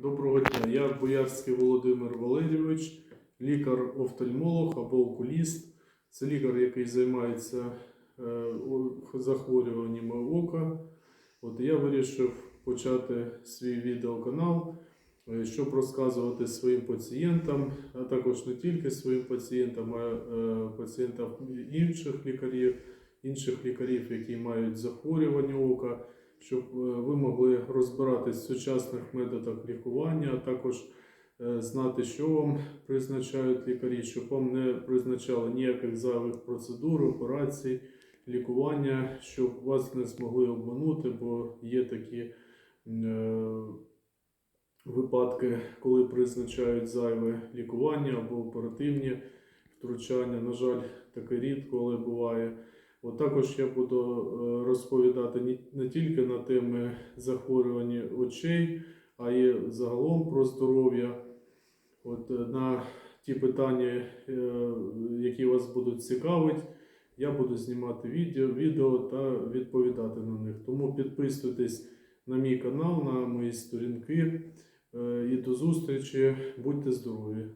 Доброго дня, я Боярський Володимир Валерійович, лікар-офтальмолог або окуліст. Це лікар, який займається е, захворюваннями ока. От я вирішив почати свій відеоканал, е, щоб розказувати своїм пацієнтам, а також не тільки своїм пацієнтам, а е, пацієнтам інших лікарів, інших лікарів, які мають захворювання ока щоб е, ви могли розбиратись в сучасних методах лікування, а також е, знати, що вам призначають лікарі, щоб вам не призначали ніяких зайвих процедур, операцій, лікування, щоб вас не змогли обманути, бо є такі е, випадки, коли призначають зайве лікування або оперативні втручання. На жаль, таке рідко, але буває. От також я буду е, розповідати не, тільки на теми захворювання очей, а й загалом про здоров'я. От е, на ті питання, е, які вас будуть цікавити, я буду знімати відео, відео та відповідати на них. Тому підписуйтесь на мій канал, на мої сторінки. І до зустрічі. Будьте здорові!